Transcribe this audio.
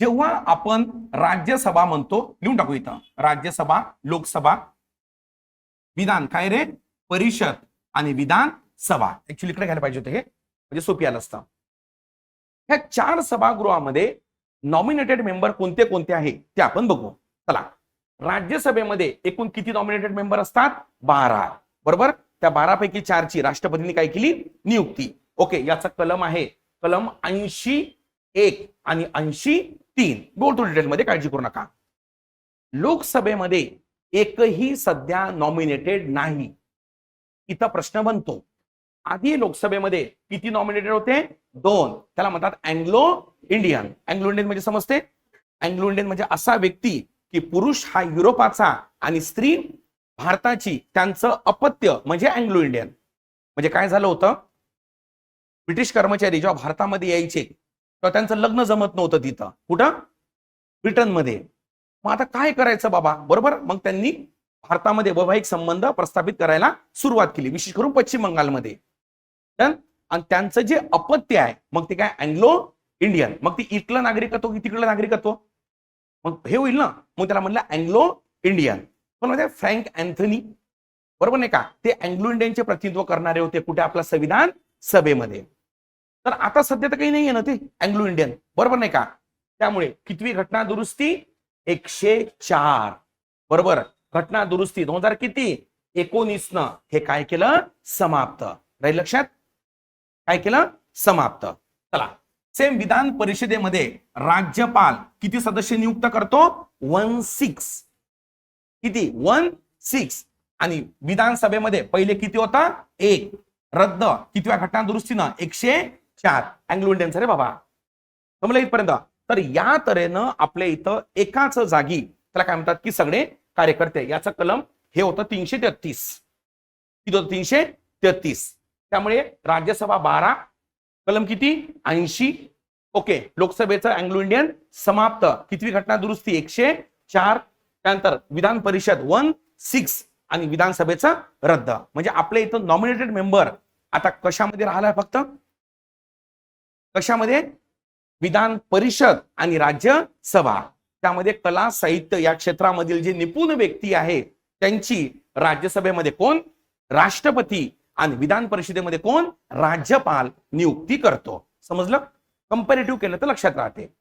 जेव्हा आपण राज्यसभा म्हणतो लिहून टाकू इथं. राज्यसभा लोकसभा विधान. काय रे? परिषद आणि विधान सभा. ऍक्च्युली इकडे घ्यायला पाहिजे होतं हे. म्हणजे सोपी आलं असतं. ह्या चार सभागृहामध्ये नॉमिनेटेड मेंबर कोणते कोणते आहे? ते आपण बघू. चला. राज्यसभेमध्ये एकूण किती नॉमिनेटेड मेंबर असतात? बारा. बरोबर? त्या बारा पैकी चारची राष्ट्रपतींनी काय केली? नियुक्ती. ओके याचा कलम आहे. कलम ऐंशी एक आणि ऐंशी तीन. बोलतो डिटेलमध्ये काळजी करू नका. लोकसभेमध्ये एकही सध्या नॉमिनेटेड नाही. इथं प्रश्न बनतो. आधी लोकसभेमध्ये किती नॉमिनेटेड होते? दोन. त्याला म्हणतात अँग्लो इंडियन अँग्लो इंडियन म्हणजे समजते? अँग्लो इंडियन म्हणजे असा व्यक्ती की पुरुष हा युरोपाचा आणि स्त्री भारताची. त्यांचं अपत्य म्हणजे अँग्लो इंडियन म्हणजे काय झालं होतं? ब्रिटिश कर्मचारी जेव्हा भारतामध्ये यायचे तर त्यांचं लग्न जमत नव्हतं तिथं. कुठं? ब्रिटनमध्ये. मग आता काय करायचं बाबा? बरोबर? मग त्यांनी भारतामध्ये वैवाहिक संबंध प्रस्थापित करायला सुरुवात केली विशेष करून पश्चिम बंगालमध्ये. आणि त्यांचं जे अपत्य आहे मग ते काय? अँग्लो इंडियन मग ते इथलं नागरिकत्व की तिकडलं नागरिकत्व? मग हे होईल ना? मग त्याला म्हणलं अँग्लो इंडियन पण म्हणजे फ्रँक अँथनी बरोबर नाही का? ते अँग्लो इंडियनचे प्रतिनिधित्व करणारे होते कुठे? आपला संविधान सभेमध्ये. तर आता सध्या तर काही नाहीये ना ते अँग्लो इंडियन बरोबर नाही का? त्यामुळे कितवी घटना दुरुस्ती? एकशे चार. बरोबर? घटना दुरुस्ती दोन हजार किती? एकोणीस न. हे काय केलं? समाप्त. राहील लक्षात? काय केलं? समाप्त. चला. सेम विधान परिषदेमध्ये राज्यपाल किती सदस्य नियुक्त करतो? One six. किती? One six. आणि विधानसभेमध्ये पहिले किती होता? एक. रद्द. कितव्या घटना दुरुस्तीनं? एकशे चार अँग्लो इंडियन रे बाबा. समजलं इथपर्यंत? तर या तऱ्हेनं आपल्या इथं एकाच जागी त्याला काय म्हणतात की सगळे कार्यकर्ते याचं कलम हे होतं तीनशे तेहतीस. किती होतं तीनशे तेहतीस? त्यामुळे राज्यसभा बारा कलम किती? ऐंशी. ओके लोकसभेचं अँग्लो इंडियन समाप्त. कितवी घटना दुरुस्ती? एकशे चार. त्यानंतर विधान परिषद वन सिक्स आणि विधानसभेचं रद्द. म्हणजे आपल्या इथं नॉमिनेटेड मेंबर आता कशामध्ये राहिला फक्त? कशामध्ये? विधान परिषद आणि राज्यसभा त्यामध्ये कला साहित्य या क्षेत्रामधील जे निपुण व्यक्ती आहे त्यांची राज्यसभेमध्ये कोण? राष्ट्रपती आणि विधान परिषदेमध्ये कोण? राज्यपाल नियुक्ती करतो. समजलं? कंपॅरेटिव्ह केलं तर लक्षात राहते.